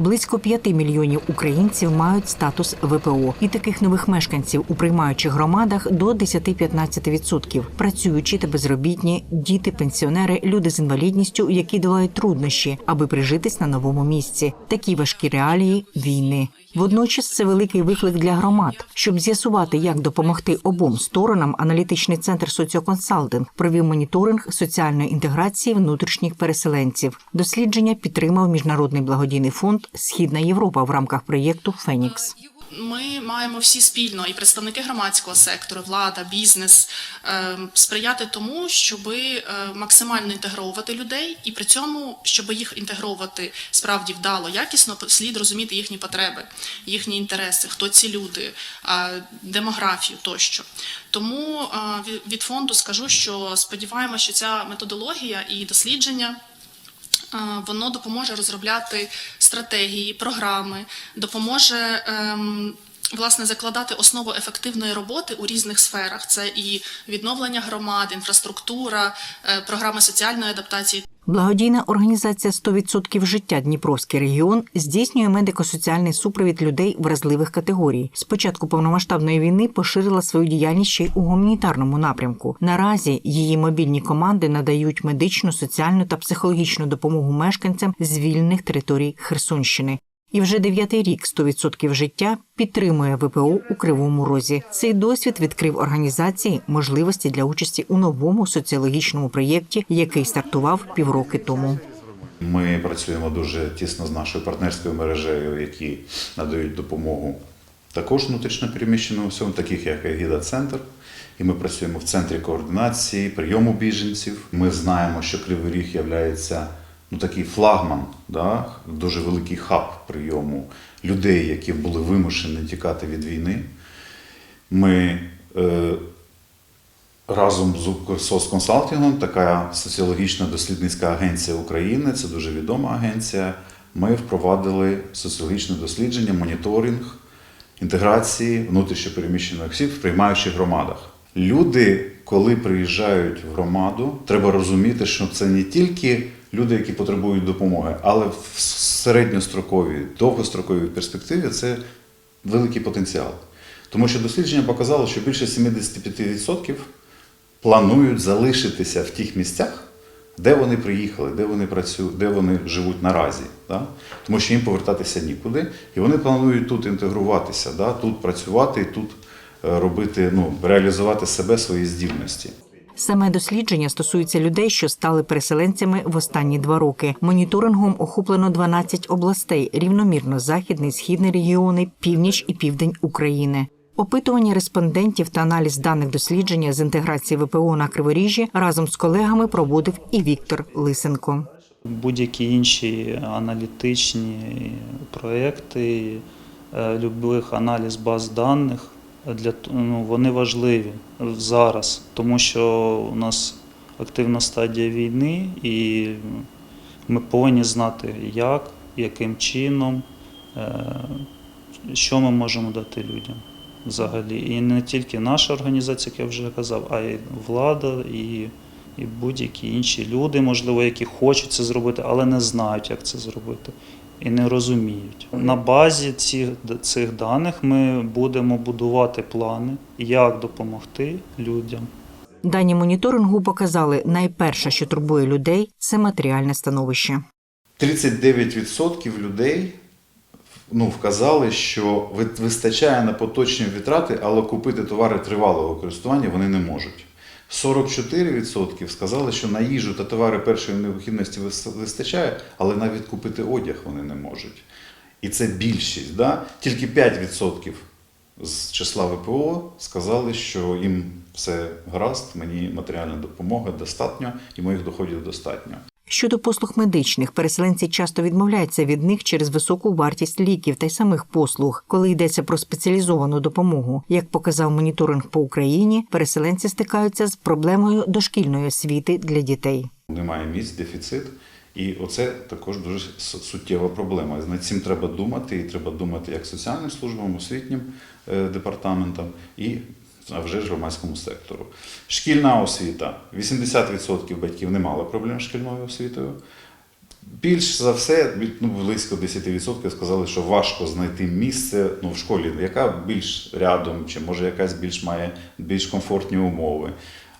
Близько 5 мільйонів українців мають статус ВПО, і таких нових мешканців у приймаючих громадах до 10-15%. Працюючі та безробітні, діти, пенсіонери, люди з інвалідністю, які долають труднощі, аби прижитись на новому місці. Такі важкі реалії війни. Водночас це великий виклик для громад. Щоб з'ясувати, як допомогти обом сторонам, аналітичний центр соціоконсалтинг провів моніторинг соціальної інтеграції внутрішніх переселенців. Дослідження підтримав міжнародний благодійний фонд Східна Європа в рамках проєкту Фенікс. Ми маємо всі спільно і представники громадського сектору, влада, бізнес е, сприяти тому, щоб максимально інтегровувати людей, і при цьому, щоб їх інтегровувати справді вдало, якісно, слід розуміти їхні потреби, їхні інтереси, хто ці люди, е, демографію тощо. Тому е, від- фонду скажу, що сподіваємося, що ця методологія і дослідження. Е, Воно допоможе розробляти стратегії, програми, допоможе ем, власне закладати основу ефективної роботи у різних сферах. Це і відновлення громад, інфраструктура, е, програми соціальної адаптації Благодійна організація «100% життя Дніпровський регіон здійснює медико-соціальний супровід людей вразливих категорій. З початку повномасштабної війни поширила свою діяльність ще й у гуманітарному напрямку. Наразі її мобільні команди надають медичну, соціальну та психологічну допомогу мешканцям звільнених територій Херсонщини. І вже дев'ятий рік 100% життя підтримує ВПО у Кривому Розі. Цей досвід відкрив організації можливості для участі у новому соціологічному проєкті, який стартував півроки тому. Ми працюємо дуже тісно з нашою партнерською мережею, які надають допомогу також внутрішньопереміщеним особам, таких як Егіда Центр. І ми працюємо в центрі координації, прийому біженців. Ми знаємо, що Кривий Ріг є ну, такий флагман, да? дуже великий хаб прийому людей, які були вимушені тікати від війни. Ми е, разом з соцконсалтингом, така соціологічна дослідницька агенція України, це дуже відома агенція. Ми впровадили соціологічне дослідження, моніторинг інтеграції внутрішньопереміщених осіб в приймаючих громадах. Люди, коли приїжджають в громаду, треба розуміти, що це не тільки люди, які потребують допомоги, але в середньостроковій, довгостроковій перспективі це великий потенціал. Тому що дослідження показало, що більше 75% планують залишитися в тих місцях, де вони приїхали, де вони працюють, де вони живуть наразі. Да? Тому що їм повертатися нікуди, і вони планують тут інтегруватися, да? тут працювати тут е, робити, ну, реалізувати себе, свої здібності. Саме дослідження стосується людей, що стали переселенцями в останні два роки. Моніторингом охоплено 12 областей, рівномірно західний, східний регіони, північ і південь України. Опитування респондентів та аналіз даних дослідження з інтеграції ВПО на Криворіжжі разом з колегами проводив і Віктор Лисенко. Будь-які інші аналітичні проекти, е, любих аналіз баз даних для ну, вони важливі зараз, тому що у нас активна стадія війни, і ми повинні знати, як, яким чином, е, що ми можемо дати людям взагалі. І не тільки наша організація, як я вже казав, а й влада і і будь-які інші люди, можливо, які хочуть це зробити, але не знають, як це зробити, і не розуміють. На базі цих, цих даних ми будемо будувати плани, як допомогти людям. Дані моніторингу показали, найперше, що турбує людей, це матеріальне становище. 39% людей ну, вказали, що ви- вистачає на поточні витрати, але купити товари тривалого користування вони не можуть. 44% сказали, що на їжу та товари першої необхідності вистачає, але навіть купити одяг вони не можуть. І це більшість. Да? Тільки 5% з числа ВПО сказали, що їм все гаразд, мені матеріальна допомога достатньо і моїх доходів достатньо. Щодо послуг медичних, переселенці часто відмовляються від них через високу вартість ліків та й самих послуг, коли йдеться про спеціалізовану допомогу. Як показав моніторинг по Україні, переселенці стикаються з проблемою дошкільної освіти для дітей. Немає місць, дефіцит. І оце також дуже суттєва проблема. Над цим треба думати, і треба думати як соціальним службам, освітнім е, департаментам і вже ж громадському сектору. Шкільна освіта. 80% батьків не мали проблем з шкільною освітою. Більш за все, ну, близько 10% сказали, що важко знайти місце ну, в школі, яка більш рядом, чи може якась більш має більш комфортні умови.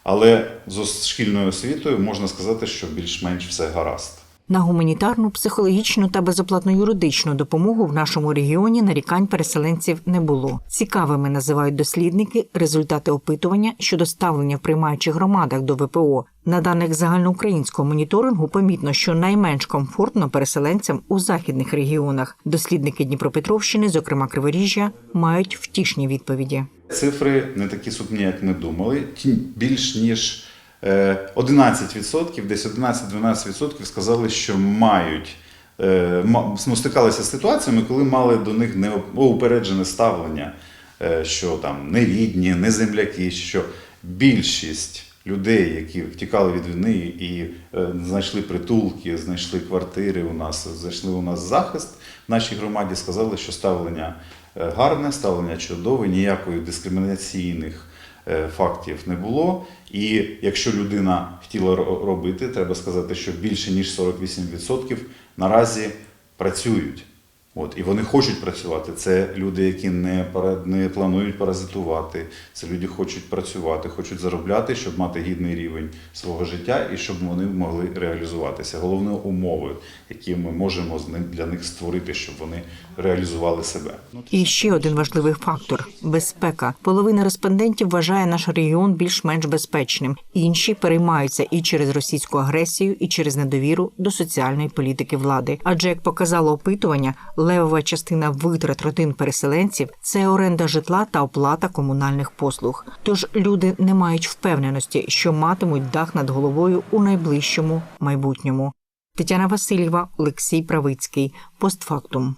Але з шкільною освітою можна сказати, що більш-менш все гаразд. На гуманітарну, психологічну та безоплатну юридичну допомогу в нашому регіоні нарікань переселенців не було. Цікавими називають дослідники результати опитування щодо ставлення в приймаючих громадах до ВПО. На даних загальноукраїнського моніторингу помітно, що найменш комфортно переселенцям у західних регіонах. Дослідники Дніпропетровщини, зокрема Криворіжжя, мають втішні відповіді. Цифри не такі сумні, як ми думали. Ті- Більш ніж 11%, десь 11-12% сказали, що мають. е, ну, стикалися з ситуаціями, коли мали до них неупереджене ставлення, е, що там не рідні, не земляки, що більшість людей, які втікали від війни і е, знайшли притулки, знайшли квартири у нас, знайшли у нас захист в нашій громаді, сказали, що ставлення е, гарне, ставлення чудове, ніякої дискримінаційних е, фактів не було. І якщо людина хотіла ро- робити, треба сказати, що більше ніж 48% наразі працюють. От, і вони хочуть працювати. Це люди, які не, не планують паразитувати. Це люди хочуть працювати, хочуть заробляти, щоб мати гідний рівень свого життя і щоб вони могли реалізуватися. Головні умови, які ми можемо з ним для них створити, щоб вони реалізували себе. І ще один важливий фактор безпека. Половина респондентів вважає наш регіон більш-менш безпечним. Інші переймаються і через російську агресію, і через недовіру до соціальної політики влади. Адже як показало опитування, левова частина витрат родин переселенців це оренда житла та оплата комунальних послуг. Тож люди не мають впевненості, що матимуть дах над головою у найближчому майбутньому. Тетяна Васильєва, Олексій Правицький. Постфактум.